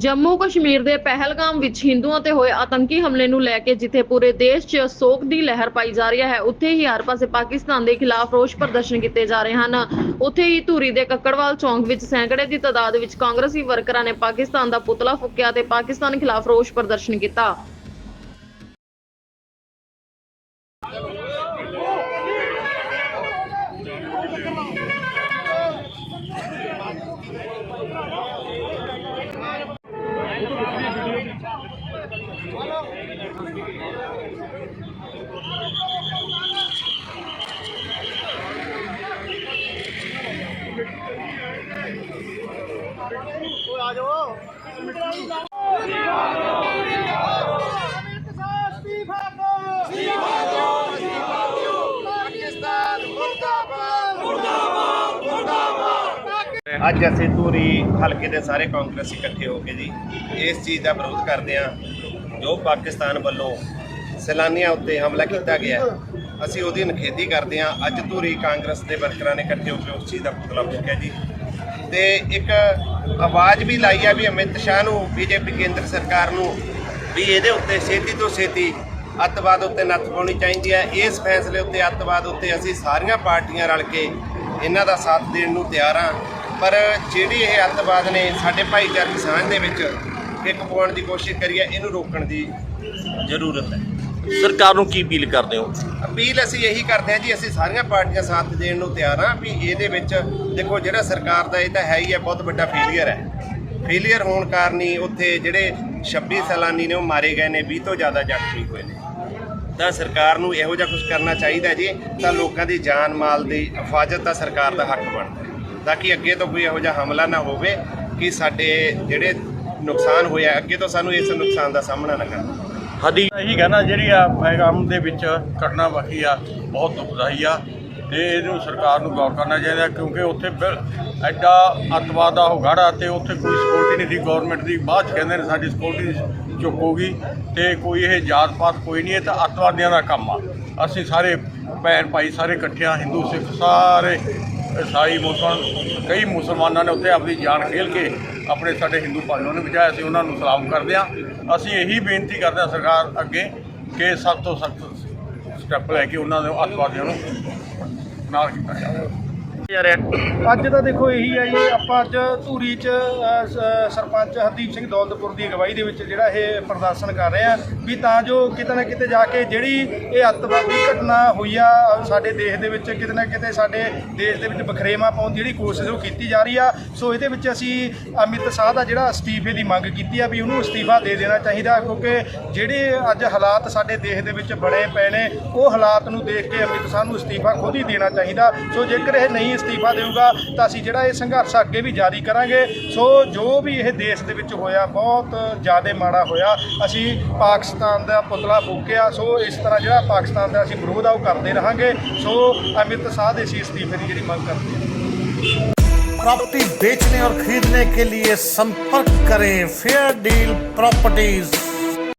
ਜੰਮੂ ਕਸ਼ਮੀਰ ਦੇ ਪਹਿਲਗਾਮ ਵਿੱਚ ਹਿੰਦੂਆਂ ਤੇ ਹੋਏ ਆਤੰਕੀ ਹਮਲੇ ਨੂੰ ਲੈ ਕੇ ਜਿੱਥੇ ਪੂਰੇ ਦੇਸ਼ 'ਚ ਸੋਗ ਦੀ ਲਹਿਰ ਪਾਈ ਜਾ ਰਹੀ ਹੈ, ਉੱਥੇ ਹੀ ਹਰ ਪਾਸੇ ਪਾਕਿਸਤਾਨ ਦੇ ਖਿਲਾਫ ਰੋਸ ਪ੍ਰਦਰਸ਼ਨ ਕੀਤੇ ਜਾ ਰਹੇ ਹਨ। ਉੱਥੇ ਹੀ ਧੂਰੀ ਦੇ ਕੱਕੜਵਾਲ ਚੌਂਕ ਵਿੱਚ ਸੈਂਕੜੇ ਦੀ ਤਾਦਾਦ ਵਿੱਚ ਕਾਂਗਰਸੀ ਵਰਕਰਾਂ ਨੇ ਪਾਕਿਸਤਾਨ ਦਾ ਪੁਤਲਾ ਫੂਕਿਆ ਤੇ ਪਾਕਿਸਤਾਨ ਖਿਲਾਫ ਰੋਸ ਪ੍ਰਦਰਸ਼ਨ ਕੀਤਾ। ਅੱਜ ਅਸੀਂ ਧੂਰੀ ਹਲਕੇ ਦੇ ਸਾਰੇ ਕਾਂਗਰਸੀ ਇਕੱਠੇ ਹੋ ਕੇ ਜੀ ਇਸ ਚੀਜ਼ ਦਾ ਵਿਰੋਧ ਕਰਦੇ ਹਾਂ, ਜੋ ਪਾਕਿਸਤਾਨ ਵੱਲੋਂ ਸੈਲਾਨੀਆਂ ਉੱਤੇ ਹਮਲਾ ਕੀਤਾ ਗਿਆ ਅਸੀਂ ਉਹਦੀ ਨਿਖੇਧੀ ਕਰਦੇ ਹਾਂ। ਅੱਜ ਧੂਰੀ ਕਾਂਗਰਸ ਦੇ ਵਰਕਰਾਂ ਨੇ ਇਕੱਠੇ ਹੋ ਕੇ ਉਸ ਚੀਜ਼ ਦਾ ਪੁਤਲਾ ਫੂਕਿਆ ਜੀ। ਤੇ ਇੱਕ ਆਵਾਜ਼ ਵੀ ਲਾਈ ਆ ਵੀ ਅਮਿਤ ਸ਼ਾਹ ਨੂੰ, ਬੀਜੇਪੀ ਕੇਂਦਰ ਸਰਕਾਰ ਨੂੰ, ਵੀ ਇਹਦੇ ਉੱਤੇ ਛੇਤੀ ਤੋਂ ਛੇਤੀ ਅੱਤਵਾਦ ਉੱਤੇ ਨੱਥ ਪਾਉਣੀ ਚਾਹੀਦੀ ਹੈ। ਇਸ ਫੈਸਲੇ ਉੱਤੇ ਅੱਤਵਾਦ ਉੱਤੇ ਅਸੀਂ ਸਾਰੀਆਂ ਪਾਰਟੀਆਂ ਰਲ ਕੇ ਇਹਨਾਂ ਦਾ ਸਾਥ ਦੇਣ ਨੂੰ ਤਿਆਰ ਹਾਂ। ਪਰ ਜਿਹੜੀ ਇਹ ਅੱਤਵਾਦ ਨੇ ਸਾਡੇ ਭਾਈਚਾਰਕ ਸਾਂਝ ਦੇ ਵਿੱਚ ਇੱਕ ਪਾਉਣ ਦੀ ਕੋਸ਼ਿਸ਼ ਕਰੀ ਹੈ, ਇਹਨੂੰ ਰੋਕਣ ਦੀ ਜ਼ਰੂਰਤ ਹੈ। ਸਰਕਾਰ ਨੂੰ ਕੀ ਅਪੀਲ ਕਰਦੇ ਹੋ? ਅਪੀਲ ਅਸੀਂ ਇਹੀ ਕਰਦੇ ਹਾਂ ਜੀ, ਅਸੀਂ ਸਾਰੀਆਂ ਪਾਰਟੀਆਂ ਸਾਥ ਦੇਣ ਨੂੰ ਤਿਆਰ ਹਾਂ ਵੀ ਇਹਦੇ ਵਿੱਚ ਦੇਖੋ ਜਿਹੜਾ ਸਰਕਾਰ ਦਾ ਇਹ ਤਾਂ ਹੈ ਹੀ ਹੈ, ਬਹੁਤ ਵੱਡਾ ਫੇਲੀਅਰ ਹੈ। ਫੇਲੀਅਰ ਹੋਣ ਕਾਰਨ ਹੀ ਉੱਥੇ ਜਿਹੜੇ 26 ਸੈਲਾਨੀ ਨੇ ਉਹ ਮਾਰੇ ਗਏ ਨੇ 20 ਤੋਂ ਜ਼ਿਆਦਾ ਜ਼ਖਮੀ ਹੋਏ ਨੇ। ਤਾਂ ਸਰਕਾਰ ਨੂੰ ਇਹੋ ਜਿਹਾ ਕੁਝ ਕਰਨਾ ਚਾਹੀਦਾ ਜੀ, ਤਾਂ ਲੋਕਾਂ ਦੀ ਜਾਨ ਮਾਲ ਦੀ ਹਿਫਾਜ਼ਤ ਦਾ ਸਰਕਾਰ ਦਾ ਹੱਕ ਬਣਦਾ ਤਾਂ ਕਿ ਅੱਗੇ ਤੋਂ ਕੋਈ ਇਹੋ ਜਿਹਾ ਹਮਲਾ ਨਾ ਹੋਵੇ ਕਿ ਸਾਡੇ ਜਿਹੜੇ ਨੁਕਸਾਨ ਹੋਇਆ, ਅੱਗੇ ਤੋਂ ਸਾਨੂੰ ਇਸ ਨੁਕਸਾਨ ਦਾ ਸਾਹਮਣਾ ਨਾ ਕਰਨਾ ਪਵੇ ਸਾਡੀ ਇਹੀ ਕਹਿਣਾ ਜਿਹੜੀ ਆ ਪੈਗਾਮ ਦੇ ਵਿੱਚ ਘਟਨਾ ਵਾਪਰੀ ਆ, ਬਹੁਤ ਦੁਖਦਾਈ ਆ ਤੇ ਇਹਨੂੰ ਸਰਕਾਰ ਨੂੰ ਗੌਰ ਕਰਨਾ ਚਾਹੀਦਾ ਕਿਉਂਕਿ ਉੱਥੇ ਬਿਲ ਐਡਾ ਅੱਤਵਾਦ ਦਾ ਹੋਗਾੜਾ ਤੇ ਉੱਥੇ ਕੋਈ ਸਿਕਿਉਰਿਟੀ ਨਹੀਂ ਸੀ ਗਵਰਨਮੈਂਟ ਦੀ ਬਾਅਦ 'ਚ ਕਹਿੰਦੇ ਨੇ ਸਾਡੀ ਸਿਕਿਉਰਿਟੀ ਚੁੱਕੋਗੀ ਤੇ ਕੋਈ ਇਹ ਜਾਤ ਪਾਤ ਕੋਈ ਨਹੀਂ, ਇਹ ਤਾਂ ਅੱਤਵਾਦੀਆਂ ਦਾ ਕੰਮ ਆ। ਅਸੀਂ ਸਾਰੇ ਭੈਣ ਭਾਈ ਸਾਰੇ ਇਕੱਠਿਆਂ ਹਿੰਦੂ, ਸਿੱਖ ਸਾਰੇ ਈਸਾਈ ਮੁਸਲਮਾਨ, ਕਈ ਮੁਸਲਮਾਨਾਂ ਨੇ ਉੱਥੇ ਆਪਣੀ ਜਾਨ ਖੇਲ ਕੇ ਆਪਣੇ ਸਾਡੇ ਹਿੰਦੂ ਭਾਈਆਂ ਨੂੰ ਬਚਾਇਆ ਸੀ, ਉਹਨਾਂ ਨੂੰ ਸਲਾਮ ਕਰਦੇ ਆ ਅਸੀਂ ਇਹੀ ਬੇਨਤੀ ਕਰਦੇ ਹਾਂ ਸਰਕਾਰ ਅੱਗੇ ਕਿ ਸਭ ਤੋਂ ਸਖਤ ਸਟੈਪ ਲੈ ਕੇ ਉਹਨਾਂ ਦੇ ਅੱਤਵਾਦੀਆਂ ਨੂੰ ਨਾਲ ਕੀਤਾ ਜਾਵੇ। ਜਾ ਰਿਹਾ। ਅੱਜ ਤਾਂ ਦੇਖੋ ਇਹੀ ਹੈ ਜੀ ਆਪਾਂ ਅੱਜ ਧੂਰੀ ਚ ਅ, ਸ- ਸਰਪੰਚ ਹਰਦੀਪ ਸਿੰਘ ਦੌਲਤਪੁਰ ਦੀ ਅਗਵਾਈ ਦੇ ਵਿੱਚ ਜਿਹੜਾ ਇਹ ਪ੍ਰਦਰਸ਼ਨ ਕਰ ਰਹੇ ਆ ਵੀ ਤਾਂ ਜੋ ਕਿਤੇ ਨਾ ਕਿਤੇ ਜਾ ਕੇ ਜਿਹੜੀ ਇਹ ਅੱਤਵਾਦੀ ਘਟਨਾ ਹੋਈ ਆ ਅ, ਸਾਡੇ ਦੇਸ਼ ਦੇ ਵਿੱਚ ਕਿਤੇ ਨਾ ਕਿਤੇ ਸਾਡੇ ਦੇਸ਼ ਦੇ ਵਿੱਚ ਬਖਰੇਵਾ ਪਾਉਣ ਦੀ ਜਿਹੜੀ ਕੋਸ਼ਿਸ਼ ਉਹ ਕੀਤੀ ਜਾ ਰਹੀ ਆ। ਸੋ ਇਹਦੇ ਵਿੱਚ ਅਸੀਂ ਅਮਿਤ ਸ਼ਾਹ ਦਾ ਜਿਹੜਾ ਅਸਤੀਫੇ ਦੀ ਮੰਗ ਕੀਤੀ ਆ ਵੀ ਉਹਨੂੰ ਅਸਤੀਫਾ ਦੇ ਦੇਣਾ ਚਾਹੀਦਾ ਕਿਉਂਕਿ ਜਿਹੜੇ ਅੱਜ ਹਾਲਾਤ ਸਾਡੇ ਦੇਸ਼ ਦੇ ਵਿੱਚ ਬਣੇ ਪਏ ਨੇ ਉਹ ਹਾਲਾਤ ਨੂੰ ਦੇਖ ਕੇ ਅਮਿਤ ਸ਼ਾਹ ਨੂੰ ਅਸਤੀਫਾ ਖੁਦ ਹੀ ਦੇਣਾ ਚਾਹੀਦਾ। ਸੋ ਜੇਕਰ ਇਹ ਨਹੀਂ ਅਸਤੀਫਾ ਦੇਊਗਾ ਤਾਂ ਅਸੀਂ ਜਿਹੜਾ ਇਹ ਸੰਘਰਸ਼ ਅੱਗੇ ਵੀ ਜਾਰੀ ਕਰਾਂਗੇ ਸੋ ਜੋ ਵੀ ਇਹ ਦੇਸ਼ ਦੇ ਵਿੱਚ ਹੋਇਆ ਬਹੁਤ ਜ਼ਿਆਦਾ ਮਾੜਾ ਹੋਇਆ ਅਸੀਂ ਪਾਕਿਸਤਾਨ ਦਾ ਪੁਤਲਾ ਫੂਕਿਆ ਸੋ ਇਸ ਤਰ੍ਹਾਂ ਜਿਹੜਾ ਪਾਕਿਸਤਾਨ ਦਾ ਅਸੀਂ ਵਿਰੋਧ ਆ ਉਹ ਕਰਦੇ ਰਹਾਂਗੇ ਸੋ ਅਮਿਤ ਸ਼ਾਹ ਦੇ ਅਸੀਂ ਅਸਤੀਫੇ ਦੀ ਜਿਹੜੀ ਮੰਗ ਕਰਦੇ ਹਾਂ प्रॉपर्टी बेचने और खरीदने के लिए संपर्क करें फेयर डील प्रॉपर्टीज